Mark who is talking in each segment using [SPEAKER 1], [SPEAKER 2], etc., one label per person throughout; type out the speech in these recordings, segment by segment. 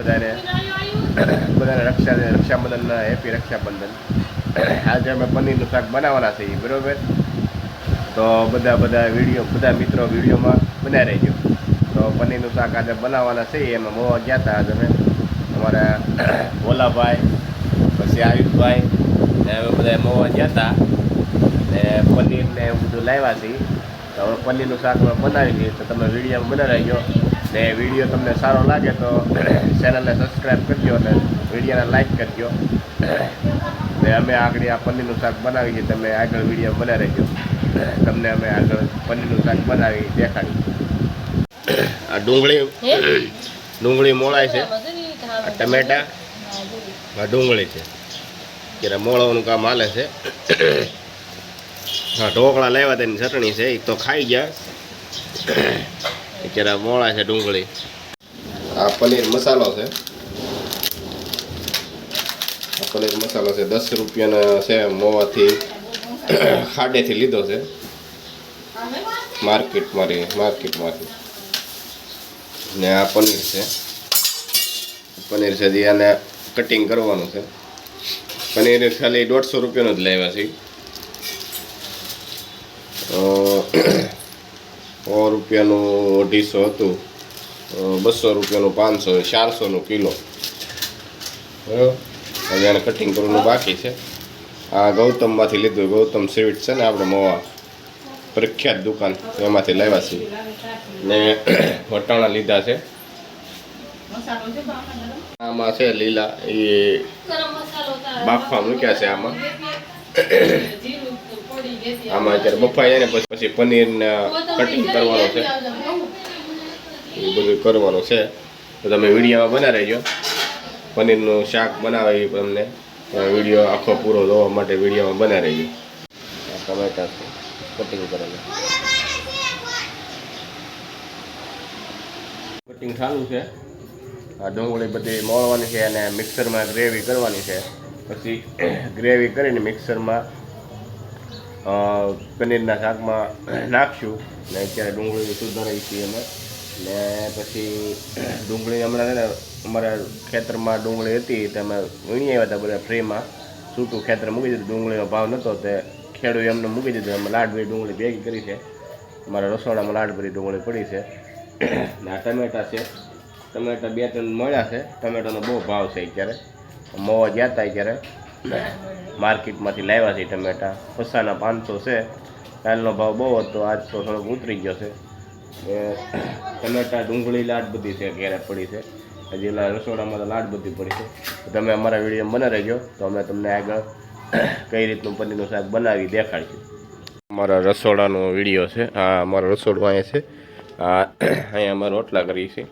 [SPEAKER 1] બધાને બધાને રક્ષા રક્ષાબંધનના હેપી રક્ષાબંધન. આજે અમે પનીરનું શાક બનાવવાના છીએ, બરોબર? તો બધા બધા વીડિયો, બધા મિત્રો વિડીયોમાં બનાવી રહેજો. તો પનીરનું શાક આજે બનાવવાના છે એમાં મોવા ગયા હતા આજે અમે. અમારા ભોલાભાઈ, પછી આયુષભાઈ, ને અમે બધા મોવા ગયા હતા. ને પનીર ને એવું બધું લાવ્યા છીએ. તો હવે પનીરનું શાક અમે બનાવી દઈએ તો તમે વિડીયોમાં બનાવી રહેજો. ને વીડિયો તમને સારો લાગે તો ચેનલને સબસ્ક્રાઈબ કરજો અને વિડીયોને લાઈક કરજો. ને અમે આગળ આ પનીરનું શાક બનાવી છે તમે આગળ વીડિયો બનાવી રહેજો. તમને અમે આગળ પનીરનું શાક બનાવી દેખાડી આ ડુંગળી ડુંગળી મોળાય છે. આ ટમેટા. આ ડુંગળી છે. ત્યારે મોળવાનું કામ હાલે છે. હા ઢોકળા લેવા તેની ચટણી છે એ તો ખાઈ ગયા. અત્યારે મોળા છે ડુંગળી. આ પનીર મસાલો છે. આ પનીર મસાલો છે. દસ રૂપિયાના છે. મોવાથી ખાડેથી લીધો છે. માર્કેટમાંથી માર્કેટમાંથી. ને આ પનીર છે. પનીર છે જે આને કટિંગ કરવાનું છે. પનીર ખાલી દોઢસો રૂપિયાનું જ લાવ્યા છે. સો રૂપિયાનું અઢીસો હતું. બસો રૂપિયાનું પાંચસો ચારસોનું કિલો. બરાબર હવે આને કટિંગ કરવાનું બાકી છે. આ ગૌતમમાંથી લીધું ગૌતમ સ્વીટ છે ને આપણે મોવા. પ્રખ્યાત દુકાન. એમાંથી લાવ્યા છીએ. ને વટાણા લીધા છે. આમાં છે લીલા એ બાફા મૂક્યા છે આમાં. આમાં અત્યારે બફાઈ જાય ને પછી પનીરને કટિંગ કરવાનું છે. એ બધું કરવાનું છે. તો તમે વિડીયોમાં બના રહેજો. પનીરનું શાક બનાવે એ તમને. વીડિયો આખો પૂરો જોવા માટે વિડીયોમાં બના રહેજો. ટમેટા કટિંગ કરેલા. કટિંગ ચાલુ છે. આ ડુંગળી બધી મોળવાની છે અને મિક્સરમાં ગ્રેવી કરવાની છે. પછી ગ્રેવી કરીને મિક્સરમાં પનીરના શાકમાં નાખશું. ને અત્યારે ડુંગળી સુધારી છીએ અમે ને પછી ડુંગળી હમણાં છે ને, અમારા ખેતરમાં ડુંગળી હતી, તે અમે વીણી આવ્યા હતા બધા ફ્રીમાં. છૂટું ખેતર મૂકી દીધું, ડુંગળીનો ભાવ નહોતો તે ખેડૂત એમને મૂકી દીધું અમે લાડભરી ડુંગળી ભેગી કરી છે. અમારા રસોડામાં લાડભરી ડુંગળી પડી છે. ને આ ટમેટા છે. ટમેટા બે ત્રણ મળ્યા છે. ટમેટાનો બહુ ભાવ છે અત્યારે. મોવા ગયા હતા અત્યારે. માર્કેટમાંથી લાવ્યા છે ટમેટા. પસાના પાંચસો છે. કાલનો ભાવ બહુ હતો, આજ તો થોડોક ઉતરી ગયો છે. ટમેટા, ડુંગળી લાટ બધી છે ઘેરે પડી છે. હજી રસોડામાં તો લાટ બધી પડી છે. તમે અમારા વીડિયો બને રહેજો, તો અમે તમને આગળ કઈ રીતનું પનીરનું શાક બનાવી દેખાડીશું. અમારા રસોડાનો વીડિયો છે. આ અમારું રસોડું અહીંયા છે. આ અહીંયા અમે રોટલા કરીએ છીએ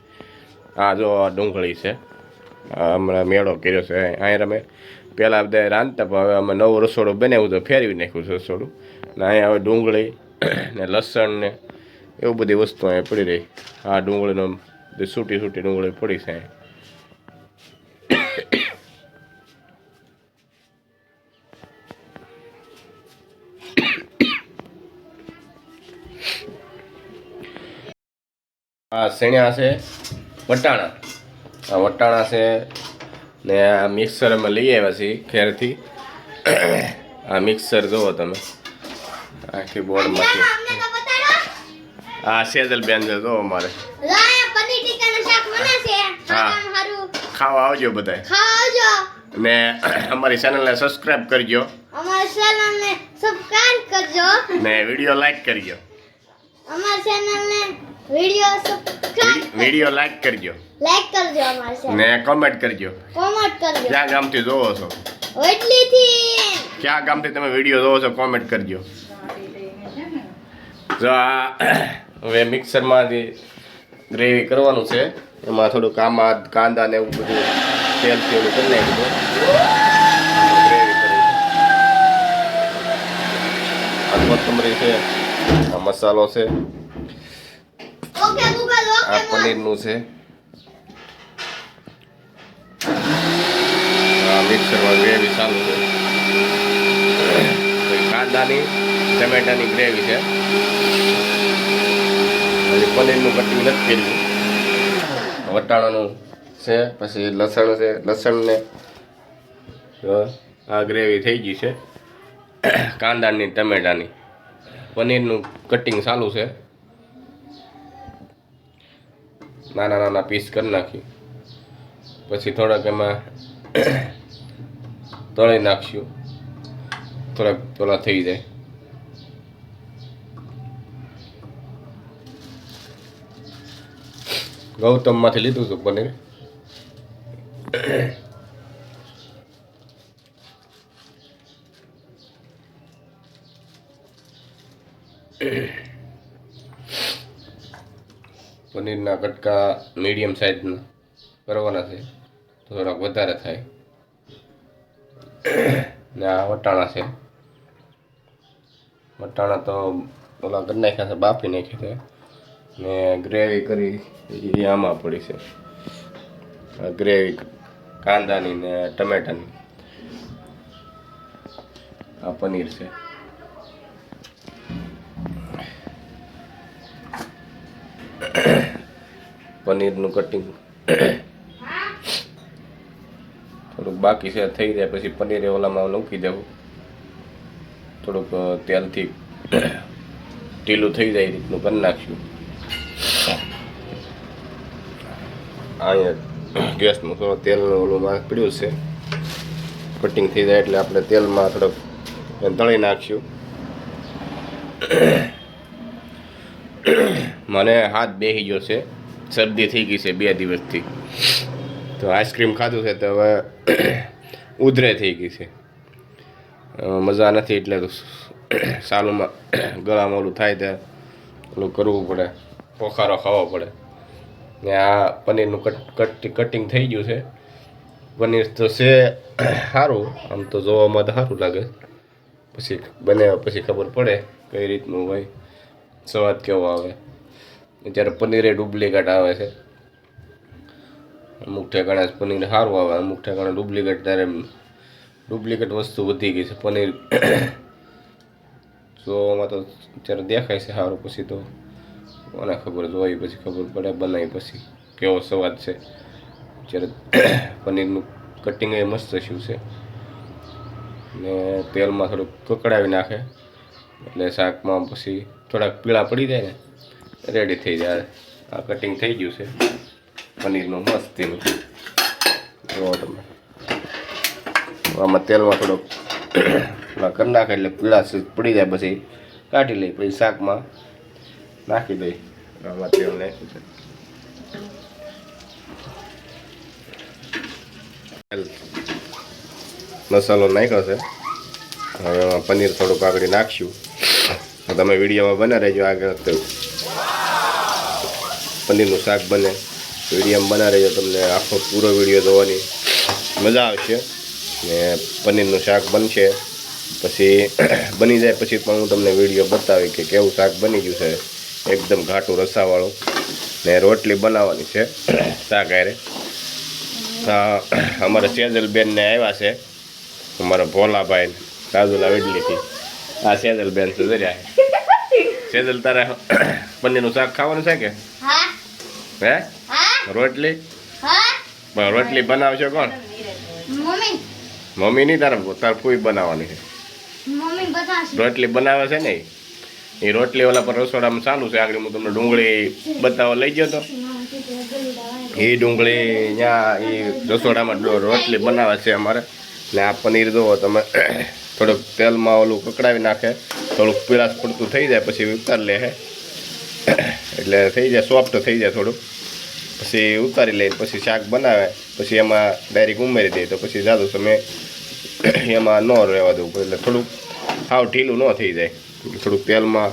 [SPEAKER 1] આ જો ડુંગળી છે. હમણાં મેળો કર્યો છે. અહીંયા અમે પહેલાં બધા રાંધતા, પણ હવે અમે નવું રસોડું બનાવ્યું તો ફેરવી નાખ્યું રસોડું. ને અહીંયા હવે ડુંગળી ને લસણ ને એવું બધી વસ્તુ અહીંયા પડી રહી. આ ડુંગળીનો સૂટી સૂટી ડુંગળી પડી છે આ શેણ્યા છે વટાણા. આ વટાણા છે ને આ મિક્સર અમે લઈ આવ્યા છીએ ખેરથી આ મિક્સર જુઓ તમે. આખી બોર્ડમાંથી આ સેજલ બેન છે જો અમારે હા. ખાવા આવજો બધાય. ને અમારી ચેનલને સબસ્ક્રાઇબ કરજો.
[SPEAKER 2] અમારી ચેનલને સબસ્ક્રાઇબ કરજો.
[SPEAKER 1] ને વીડિયો લાઈક કરજો.
[SPEAKER 2] અમારી ચેનલને વિડિયો સબસ્ક્રાઇબ
[SPEAKER 1] વિડિયો લાઈક કરજો.
[SPEAKER 2] લાઈક કરજો અમારે
[SPEAKER 1] ને કમેન્ટ કરજો.
[SPEAKER 2] કમેન્ટ કરજો.
[SPEAKER 1] ક્યાં ગામથી જોવો છો?
[SPEAKER 2] વડલીથી
[SPEAKER 1] ક્યાં ગામથી તમે વીડિયો જોવો છો કોમેન્ટ કરજો. જો આ હવે મિક્સરમાં જે ગ્રેવી કરવાનું છે. એમાં થોડું કામા કાંદા ને એવું બધું તેલ તેલ કરી નાખ્યું ગ્રેવી કરી કોથમરી છે આ મસાલો છે. પનીરનું છે. મિક્સરમાં ગ્રેવી ચાલુ છે. કાંદાની, ટમેટાની ગ્રેવી છે. પછી પનીરનું કટિંગ નથી કર્યું. વટાણાનું છે, પછી લસણ છે. લસણને આ ગ્રેવી થઈ ગઈ છે. કાંદાની, ટમેટાની. પનીરનું કટિંગ ચાલુ છે. નાના નાના પીસ કરી નાખી. પછી થોડાક એમાં તળી નાખશું. થોડાક પેલા થઈ જાય. ગૌતમમાંથી લીધું હતું પનીર. પનીરના કટકા મીડિયમ સાઇઝના કરવાના છે. થોડાક વધારે થાય. ને આ વટાણા છે. વટાણા તો ઓલા કરી નાખ્યા છે, બાફી નાખ્યા છે. ને ગ્રેવી કરી, એ આમાં પડી છે. ગ્રેવી કાંદાની ને ટમેટાની. આ પનીર છે. પનીરનું કટિંગ થોડુંક બાકી છે, થઈ જાય, પછી પનીર એ ઓલામાં મૂકી દેવું થોડુંક તેલથી ઢીલું થઈ જાય એ રીતનું કરી નાખ્યું. અહીંયા ગેસનું થોડો તેલનું ઓલું માર્ક પીડ્યું છે. કટિંગ થઈ જાય એટલે આપણે તેલમાં થોડોક તળી નાખ્યું. મને હાથ બેસી ગયો છે. શરદી થઈ ગઈ છે બે દિવસથી. તો આઈસ્ક્રીમ ખાધું છે તો હવે ઉધરે થઈ ગઈ છે. મજા નથી એટલે સાલુમાં ગળામાં ઓલું થાય તો ઓલું કરવું પડે, પોખારો ખાવો પડે. ને આ પનીરનું કટ કટિંગ થઈ ગયું છે. પનીર તો છે સારું આમ તો જોવામાં તો સારું લાગે. પછી બને પછી ખબર પડે કઈ રીતનું હોય, સ્વાદ કેવો આવે. જ્યારે પનીરે ડુપ્લિકેટ આવે છે. અમુક ઠેકાણે પનીર સારું આવે, અમુક ઠેકાણે ડુપ્લિકેટ, ત્યારે ડુપ્લિકેટ વસ્તુ વધી ગઈ છે પનીર. જોવામાં તો અત્યારે દેખાય છે સારું પછી તો. મને ખબર જોઈ પછી ખબર પડે બનાવી પછી કેવો સ્વાદ છે. જ્યારે પનીરનું કટિંગ એ મસ્ત શું છે. ને તેલમાં થોડુંક કકડાવી નાખે, એટલે શાકમાં પછી થોડાક પીળા પડી જાય ને રેડી થઈ જાય. આ કટિંગ થઈ ગયું છે. પનીરનું મસ્તીનું જુઓ તમે. આમાં તેલમાં થોડોક કરી નાખે એટલે પીળા પડી જાય પછી કાઢી લઈ પછી શાકમાં નાખી દઈ આમાં તેલ નાખ્યું છે. મસાલો નાખ્યો છે. હવે પનીર થોડુંક આગળ નાખશું. તમે વિડીયોમાં બના રહેજો આગળ. પનીરનું શાક બને. વિડીયોમાં બના રહેજો તમને આખો પૂરો વીડિયો જોવાની મજા આવશે. ને પનીરનું શાક બનશે. પછી બની જાય પછી પણ હું તમને વીડિયો બતાવી કે કેવું શાક બની ગયું છે. એકદમ ઘાટું રસાવાળું. ને રોટલી બનાવવાની છે શાક હારે. હા અમારા સેજલબેનને આવ્યા છે. અમારા ભોલાભાઈ રાજુલા વેડલીથી આ સેજલબેન છે જર્યા સેજલ તારે પનીરનું શાક ખાવાનું છે કે?
[SPEAKER 2] હા.
[SPEAKER 1] હે? રોટલી? રોટલી બનાવશો કોણ?
[SPEAKER 2] મમ્મી.
[SPEAKER 1] મમ્મી નહીં તારા તાર ફૂઈ બનાવવાની છે. રોટલી બનાવે છે ને એ રોટલી ઓલા પર રસોડામાં ચાલુ છે. આગળ હું તમને ડુંગળી બતાવવા લઈ ગયો તો. એ ડુંગળી ત્યાં એ રસોડામાં રોટલી બનાવે છે અમારે. ને આ પનીર જુઓ તમે થોડુંક તેલમાં ઓલું કકડાવી નાખે. થોડુંક પીળાશ પડતું થઈ જાય પછી ઉતારી લે હે. એટલે થઈ જાય સોફ્ટ થઈ જાય થોડુંક પછી ઉતારી લે પછી શાક બનાવે, પછી એમાં ડાયરેક્ટ ઉમેરી દે તો પછી જાદુ તમે એમાં ન રહેવા દઉં. એટલે થોડુંક સાવ ઢીલું ન થઈ જાય. થોડુંક તેલમાં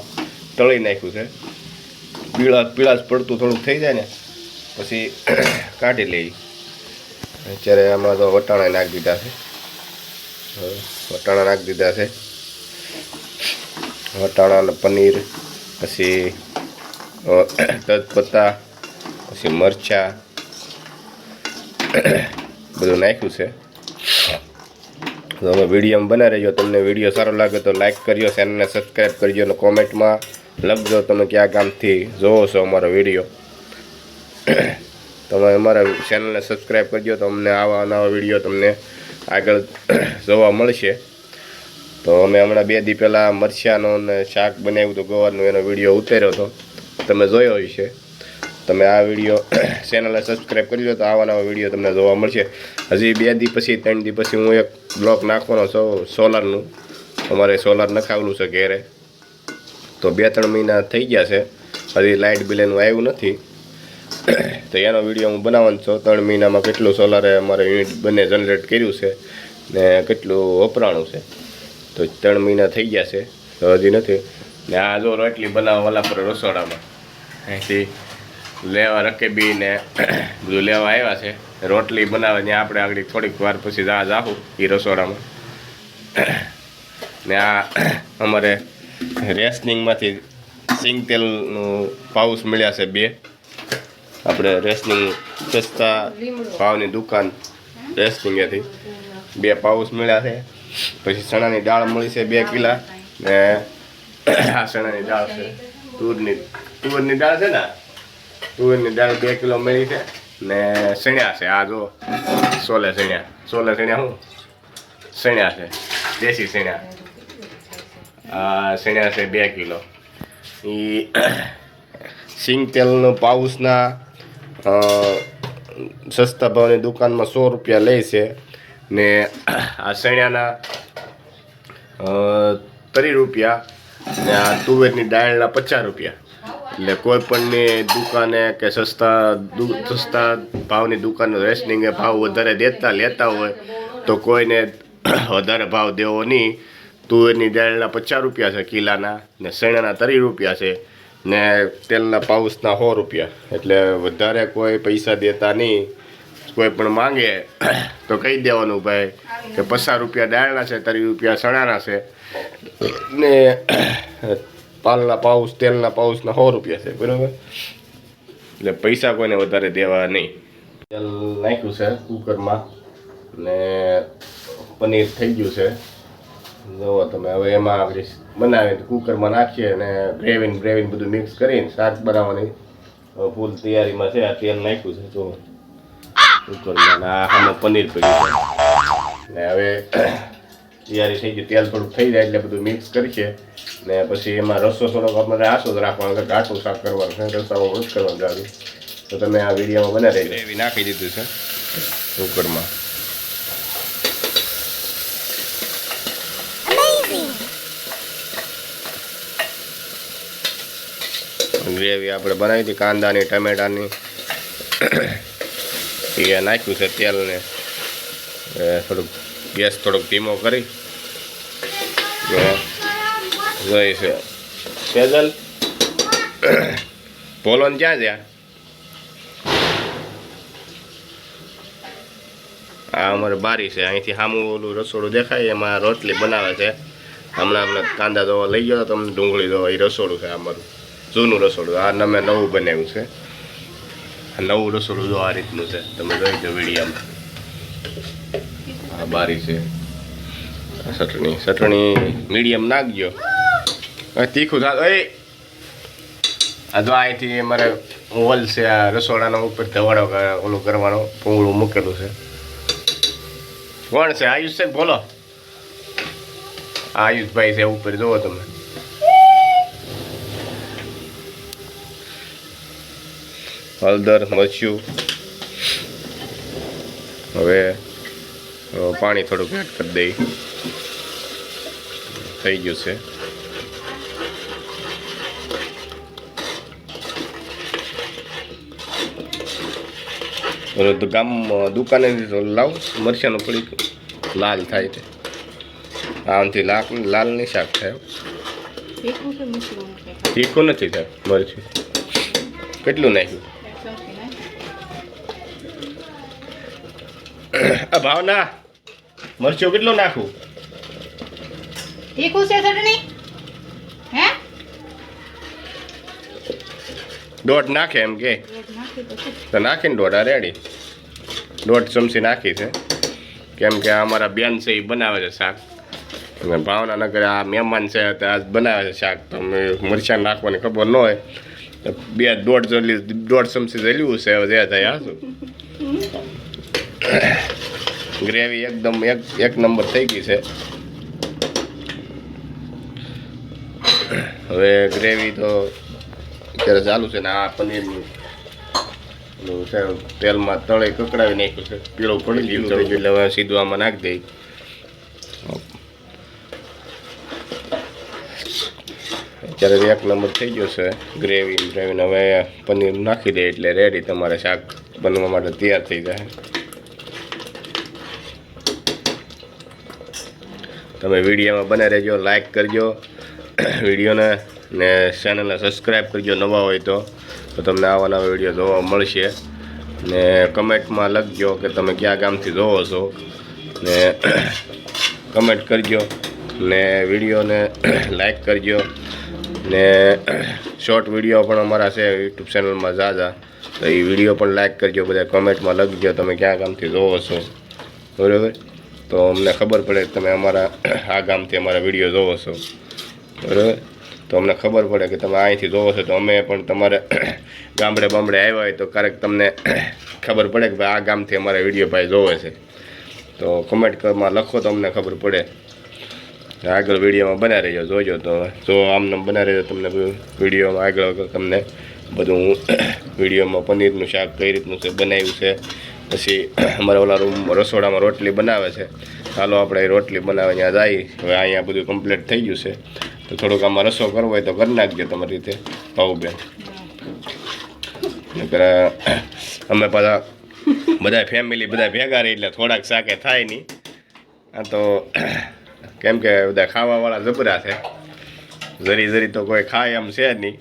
[SPEAKER 1] તળી નાખ્યું છે. પીળા પીળાશ પડતું થોડુંક થઈ જાય ને, પછી કાઢી લઈ અત્યારે આમાં તો વટાણા નાખી દીધા છે. વટાણા નાખી દીધા છે. વટાણા પનીર, પછી તજપત્તા પછી મરચાં, બધું નાખ્યું છે. તો અમે વિડીયોમાં બના રહેજો. તમને વીડિયો સારો લાગે તો લાઇક કરજો ચેનલને સબસ્ક્રાઈબ કરજો અને કોમેન્ટમાં લખજો તમે કયા ગામથી જોવો છો અમારો વીડિયો. તમે અમારા ચેનલને સબસ્ક્રાઈબ કરજો તો અમને આવા નવા વીડિયો તમને આગળ જોવા મળશે. તો અમે હમણાં બે દી પહેલાં મરચાંનો અને શાક બનાવ્યું હતું ગવારનું, એનો વીડિયો ઉતાર્યો હતો. તમે જોયો હશે તમે આ વીડિયો ચેનલને સબસ્ક્રાઈબ કરી લો તો આવા નવા વીડિયો તમને જોવા મળશે. હજી બે દી પછી, ત્રણ દી પછી હું એક બ્લોક નાખવાનો છું સોલારનું અમારે સોલાર નખાવેલું છે ઘેરે. તો બે ત્રણ મહિના થઈ ગયા છે. હજી લાઇટ બિલ એનું આવ્યું નથી. તો એનો વીડિયો હું બનાવવાનો છું. ત્રણ મહિનામાં કેટલું સોલારે અમારે યુનિટ બંને જનરેટ કર્યું છે ને કેટલું વપરાણું છે. તો ત્રણ મહિના થઈ ગયા છે. તો હજી નથી. ને આ જો રોટલી બનાવવા પર રસોડામાં. અહીંથી લેવા રકેબી ને બધું લેવા આવ્યા છે. રોટલી બનાવે ત્યાં આપણે આગળ થોડીક વાર પછી જા જાહું એ રસોડામાં. ને આ અમારે રેસનિંગમાંથી સિંગ તેલનું પાઉચ મળ્યા છે બે. આપણે રેસનિંગ સસ્તા ભાવની દુકાન રેસનિંગેથી બે પાઉચ મળ્યા છે. પછી ચણાની દાળ મળી છે બે કિલા. ને આ ચણાની દાળ છે. તુરની તુરની દાળ છે ને તુરની દાળ બે કિલો મળી છે ને સણ્યા છે. આ જો સોલે સણ્યા સોલે સણ્યા શું સણ્યા છે. દેશી સણ્યા આ સણ્યા છે બે કિલો. એ સિંગ તેલનો પાઉસના સસ્તા ભાવની દુકાનમાં સો રૂપિયા લે છે ને આ સણ્યાના ત્રીસ રૂપિયા ને આ તુવેરની દાળના પચાસ રૂપિયા. એટલે કોઈ પણની દુકાને કે સસ્તા સસ્તા ભાવની દુકાન રેશનિંગે ભાવ વધારે દેતા, લેતા હોય, તો કોઈને વધારે ભાવ દેવો નહીં. તુવેરની દાળના પચાસ રૂપિયા છે કિલાના ને શેણાના ત્રીસ રૂપિયા છે ને તેલના પાઉસના સો રૂપિયા. એટલે વધારે કોઈ પૈસા દેતા નહીં. કોઈ પણ માંગે તો કહી દેવાનું ભાઈ કે પચાસ રૂપિયા દાળના છે, ત્રીસ રૂપિયા સણાના છે. ને પાલના પાઉસ તેલના પાઉસના સો રૂપિયા છે બરાબર? એટલે પૈસા કોઈને વધારે દેવા નહીં. તેલ નાખ્યું છે કુકરમાં ને પનીર થઈ ગયું છે. જુઓ તમે હવે એમાં આપણે બનાવીને કુકરમાં નાખીએ અને ગ્રેવીન બ્રેવીન બધું મિક્સ કરીને શાક બનાવવાની. ફૂલ તૈયારીમાં છે આ તેલ નાખ્યું છે જુઓ કુકરમાં આ આમાં પનીર પડ્યું છે. ને હવે તૈયારી થઈ ગઈ તેલ થોડુંક થઈ જાય એટલે બધું મિક્સ કરીએ. ને પછી એમાં રસો થોડોક આપણે આસો જ રાખવાનો ઘાટું શાક કરવાનું છે રસામાં મસ્ત કરવાનું જાડું તો તમે આ વિડીયોમાં બને રહી ગ્રેવી નાખી દીધું છે કુકરમાં. ગ્રેવી આપણે બનાવી હતી કાંદાની ટમેટાની. એ નાખ્યું છે તેલને. એ થોડુંક ગેસ થોડોક ધીમો કરી. જોઈ છે સેજલ. પોલોન ક્યાં છે આ? અમારે બારી છે. અહીંથી સામું ઓલું રસોડું દેખાય, એમાં રોટલી બનાવે છે. હમણાં હમણાં કાંદા દવા લઈ ગયો તમને ડુંગળી દવા એ રસોડું છે અમારું. જૂનું રસોડું. આ નમે નવું બનાવ્યું છે. નવું રસોડું જો આ રીતનું છે. તમે જોઈ જો વિડીયામાં. આ બારી છે. ચટણી. ચટણી મીડિયમ નાખજો. તીખું થા એ! આ તો અહીંથી મારે હોલ છે, આ રસોડાનો ઉપર ધવાડો ઓલું કરવાનો, પૂંગળું મૂકેલું છે. કોણ છે? આયુષ છે બોલો. આયુષભાઈ છે ઉપર જોવો તમે. હળદર, મરચું. હવે પાણી થોડુંક એડ કરી દઈ. થઈ ગયું છે. તો ગામ દુકાને લાવ મરચાંનું થોડીક લાલ થાય છે. આમથી લાલ નહીં શાક થાય.
[SPEAKER 3] તીખું
[SPEAKER 1] નથી થાય મરચું. કેટલું નાખ્યું? ભાવના. મરચું કેટલું નાખું?
[SPEAKER 3] તીખું છે ચટણી? હે?
[SPEAKER 1] દોઢ નાખે એમ કે. તો નાખીને દોઢ આ રેડી. દોઢ ચમચી નાખી છે. કેમ કે આ અમારા બેન છે એ બનાવે છે શાક. અને ભાવના નગર આ મહેમાન છે તે આજ બનાવે છે શાક. તો મરચાં નાખવાની ખબર ન હોય. તો બે દોઢ દોઢ ચમચી જલ્યું છે હવે જે થાય હા શું? ગ્રેવી એકદમ એક એક નંબર થઈ ગઈ છે. હવે ગ્રેવી તો અત્યારે ચાલુ છે ને આ પનીરનું. તેલમાં તળે કકડાવી નાખ્યું છે. પીળો પડી ગયું ગયું. એટલે હવે સીધું આમાં નાખી દઈ. અત્યારે એક નંબર થઈ ગયો છે ગ્રેવી ગ્રેવીને હવે પનીર નાખી દે એટલે રેડી તમારે શાક બનવા માટે તૈયાર થઈ જાય. તમે વિડીયોમાં બને રહેજો લાઇક કરજો, વિડીયોને ને ચેનલને સબસ્ક્રાઈબ કરજો, નવા હોય તો. તો તમને આવા નવા વીડિયો જોવા મળશે. ને કમેન્ટમાં લખજો કે તમે કયા ગામથી જોવો છો. ને કમેન્ટ કરજો. ને વિડીયોને લાઇક કરજો. ને શોર્ટ વીડિયો પણ અમારા છે યુટ્યુબ ચેનલમાં ઝાઝા તો એ વીડિયો પણ લાઇક કરજો, બધા કમેન્ટમાં લખજો તમે ક્યાં ગામથી જોવો છો. બરાબર? તો અમને ખબર પડે તમે અમારા આ ગામથી અમારા વીડિયો જોવો છો. બરાબર? તો અમને ખબર પડે કે તમે અહીંથી જોવો છો. તો અમે પણ તમારે ગામડે બામડે આવ્યા હોય તો ક્યારેક તમને ખબર પડે કે ભાઈ આ ગામથી અમારા વીડિયો ભાઈ જોવે છે. તો કમેન્ટમાં લખો તો અમને ખબર પડે. આગળ વિડીયોમાં બના રહેજો, જોજો તો. જો આમને બના રહેજો, તમને વિડીયોમાં આગળ તમને બધું વિડીયોમાં પનીરનું શાક કઈ રીતનું છે, બનાવ્યું છે પછી અમારા ઓલા રૂમ, રસોડામાં રોટલી બનાવે છે. ચાલો આપણે રોટલી બનાવે ત્યાં જાય હવે અહીંયા બધું કમ્પ્લીટ થઈ ગયું છે. તો થોડુંક આમાં રસો કરવો હોય તો કરી નાખજો તમારી રીતે ભાવબેન અમે પાછા બધા ફેમિલી બધા ભેગા રહી એટલે થોડાક શાકે થાય નહીં. આ તો કેમ કે બધા ખાવાવાળા જબરા છે. જરી જરી તો કોઈ ખાય એમ છે જ નહીં.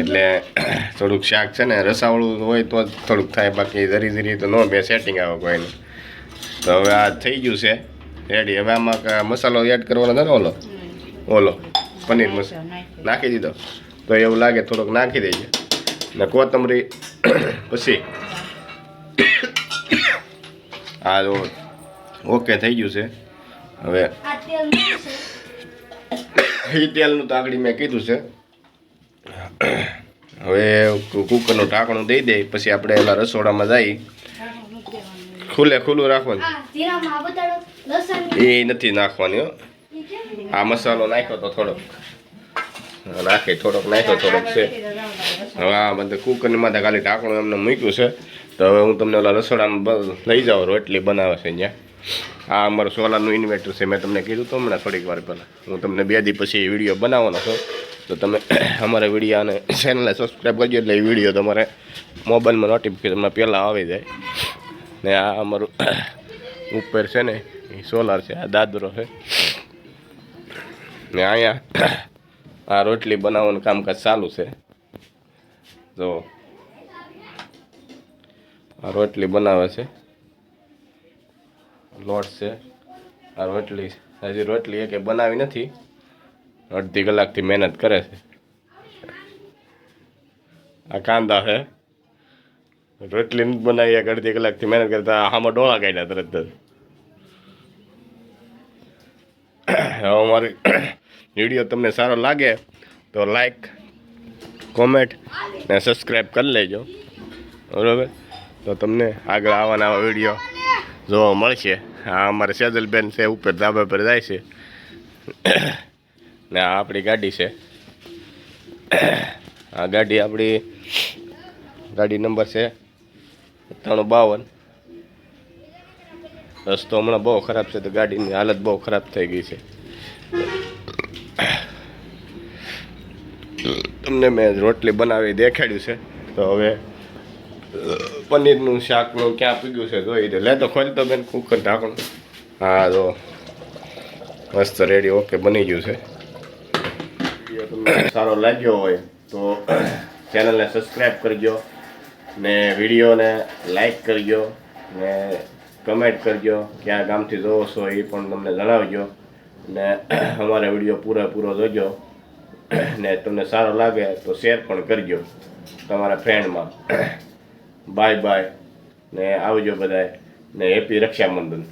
[SPEAKER 1] એટલે થોડુંક શાક છે ને રસાવાળું હોય તો જ થોડુંક થાય બાકી જરી ઝરી તો ન બે સેટિંગ આવે કોઈને. તો હવે આ થઈ ગયું છે રેડી હવે આમાં મસાલો એડ કરવાનો છે ને ઓલો? ઓલો પનીર મસાલો નાખી દીધો. તો એવું લાગે થોડોક નાખી દેજો. ને કોથમરી પછી આ જો ઓકે થઈ ગયું છે. હવે. એ તેલનું તો આગળ મેં કીધું છે. હવે કુકરનું ઢાંકણું દઈ દે પછી આપણે એલા રસોડામાં જઈ ખુલ્લે ખુલ્લું રાખવાનું. એ નથી નાખવાની હો. આ મસાલો નાખ્યો તો થોડોક. નાખે થોડોક નાખ્યો થોડોક છે. હવે આ બધે કુકરની માથે ખાલી ઢાંકણું એમને મૂક્યું છે. તો હવે હું તમને ઓલા રસોડામાં લઈ જાઉં રોટલી બનાવે છે અહીંયા. આ અમારું સોલારનું ઇન્વેટર છે મેં તમને કીધું તો હમણાં થોડીક વાર પહેલાં. હું તમને બે દી પછી વીડિયો બનાવવાનો છું. તો તમે અમારા વિડીયાને ચેનલને સબસ્ક્રાઈબ કરજો એટલે એ વીડિયો તમારે મોબાઈલમાં નોટિફિકેશનમાં પહેલાં આવી જાય. ને આ અમારું ઉપર છે ને, એ સોલાર છે, આ દાદરો છે. ને અહીંયા આ રોટલી બનાવવાનું કામકાજ ચાલુ છે. જો, આ રોટલી બનાવે છે. લોટ છે. આ રોટલી, હજી રોટલી એકે બનાવી નથી. અડધી કલાકથી મહેનત કરે છે. આ કાંદા છે. રોટલી નથી બનાવી, એક અડધી કલાકથી મહેનત કરતા આમાં ડોળા કાઢ્યા તરત જ. હવે અમારી વીડિયો તમને સારો લાગે તો લાઈક કોમેન્ટ ને સબસ્ક્રાઈબ કરી લેજો. બરાબર? તો તમને આગળ આવા વીડિયો જોવા મળશે. આ અમારે સેજલબેન છે, ઉપર ધાબા પર જાય છે. ને આ આપણી ગાડી છે. આ ગાડી આપણી ગાડી નંબર છે ત્રણ બાવન. રસ્તો હમણાં બહુ ખરાબ છે તો ગાડીની હાલત બહુ ખરાબ થઈ ગઈ છે. તમને મેં રોટલી બનાવી દેખાડ્યું છે. તો હવે પનીરનું શાકનું ક્યાં પીગ્યું છે જોઈ દે લે તો ખોલ તો બેન કુકર ઢાંકણું. હા તો મસ્ત રેડી ઓકે બની ગયું છે. સારો લાગ્યો હોય તો ચેનલને સબસ્ક્રાઈબ કરજો ને વિડીયોને લાઈક કરજો ને કમેન્ટ કરજો ક્યાં ગામથી જોવો છો એ પણ તમને જણાવજો ને અમારે વીડિયો પૂરેપૂરો જોજો ને તમને સારો લાગે તો શેર પણ કરજો તમારા ફ્રેન્ડમાં બાય બાય ને આવજો બધાય ને હેપી રક્ષાબંધન.